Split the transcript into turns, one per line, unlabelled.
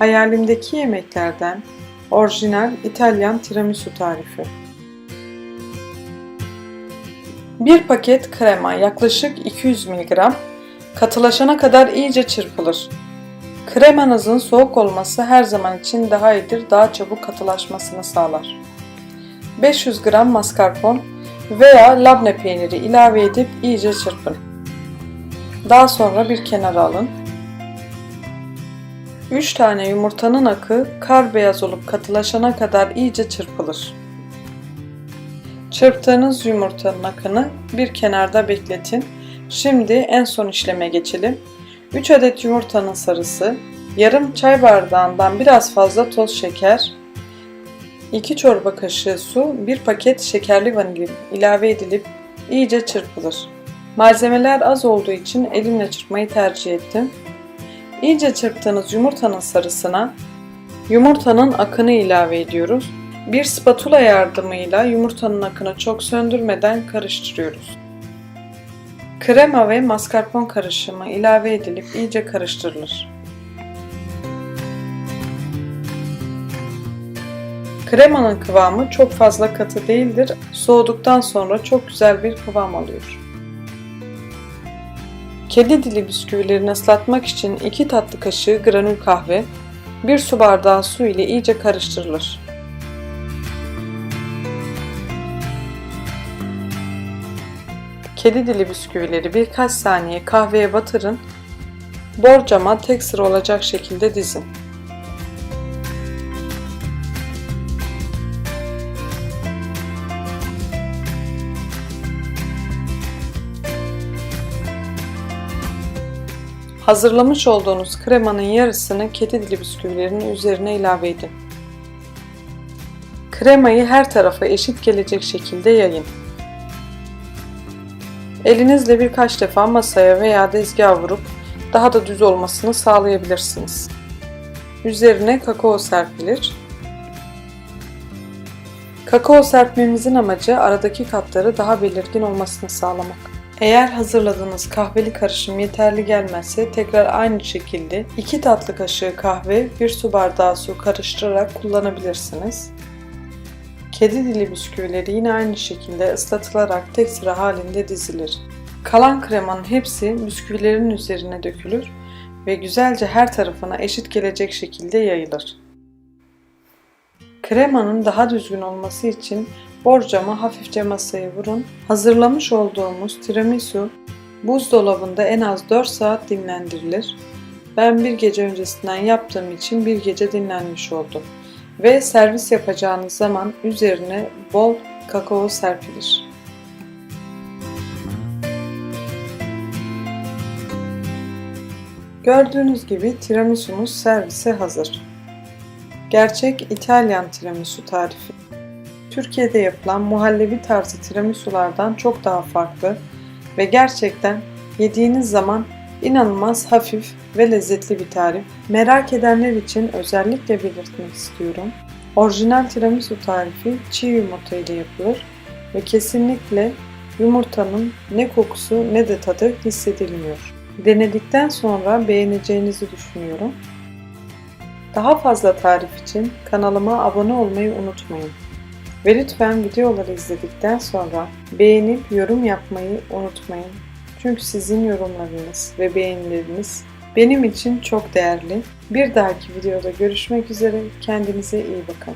Hayalimdeki yemeklerden orijinal İtalyan tiramisu tarifi. Bir paket krema yaklaşık 200 mg katılaşana kadar iyice çırpılır. Kremanızın soğuk olması her zaman için daha iyidir, daha çabuk katılaşmasını sağlar. 500 gram mascarpone veya labne peyniri ilave edip iyice çırpın. Daha sonra bir kenara alın. 3 tane yumurtanın akı kar beyaz olup katılaşana kadar iyice çırpılır. Çırptığınız yumurtanın akını bir kenarda bekletin. Şimdi en son işleme geçelim. 3 adet yumurtanın sarısı, yarım çay bardağından biraz fazla toz şeker, 2 çorba kaşığı su, 1 paket şekerli vanilin ilave edilip iyice çırpılır. Malzemeler az olduğu için elimle çırpmayı tercih ettim. İyice çırptığınız yumurtanın sarısına yumurtanın akını ilave ediyoruz. Bir spatula yardımıyla yumurtanın akını çok söndürmeden karıştırıyoruz. Krema ve mascarpone karışımı ilave edilip iyice karıştırılır. Kremanın kıvamı çok fazla katı değildir. Soğuduktan sonra çok güzel bir kıvam alıyor. Kedi dili bisküvilerini ıslatmak için 2 tatlı kaşığı granül kahve, 1 su bardağı su ile iyice karıştırılır. Kedi dili bisküvileri birkaç saniye kahveye batırın. Borcama tek sıra olacak şekilde dizin. Hazırlamış olduğunuz kremanın yarısını kedi dili bisküvilerinin üzerine ilave edin. Kremayı her tarafa eşit gelecek şekilde yayın. Elinizle birkaç defa masaya veya tezgaha vurup daha da düz olmasını sağlayabilirsiniz. Üzerine kakao serpilir. Kakao serpmemizin amacı aradaki katları daha belirgin olmasını sağlamak. Eğer hazırladığınız kahveli karışım yeterli gelmezse tekrar aynı şekilde 2 tatlı kaşığı kahve, 1 su bardağı su karıştırarak kullanabilirsiniz. Kedi dili bisküvileri yine aynı şekilde ıslatılarak tek sıra halinde dizilir. Kalan kremanın hepsi bisküvilerin üzerine dökülür ve güzelce her tarafına eşit gelecek şekilde yayılır. Kremanın daha düzgün olması için borcama hafifçe masaya vurun. Hazırlamış olduğumuz tiramisu buzdolabında en az 4 saat dinlendirilir. Ben bir gece öncesinden yaptığım için bir gece dinlenmiş oldu. Ve servis yapacağınız zaman üzerine bol kakao serpilir. Gördüğünüz gibi tiramisumuz servise hazır. Gerçek İtalyan tiramisu tarifi. Türkiye'de yapılan muhallebi tarzı tiramisulardan çok daha farklı ve gerçekten yediğiniz zaman inanılmaz hafif ve lezzetli bir tarif. Merak edenler için özellikle belirtmek istiyorum. Orijinal tiramisu tarifi çiğ yumurta ile yapılır ve kesinlikle yumurtanın ne kokusu ne de tadı hissedilmiyor. Denedikten sonra beğeneceğinizi düşünüyorum. Daha fazla tarif için kanalıma abone olmayı unutmayın. Ve lütfen videoları izledikten sonra beğenip yorum yapmayı unutmayın. Çünkü sizin yorumlarınız ve beğenileriniz benim için çok değerli. Bir dahaki videoda görüşmek üzere. Kendinize iyi bakın.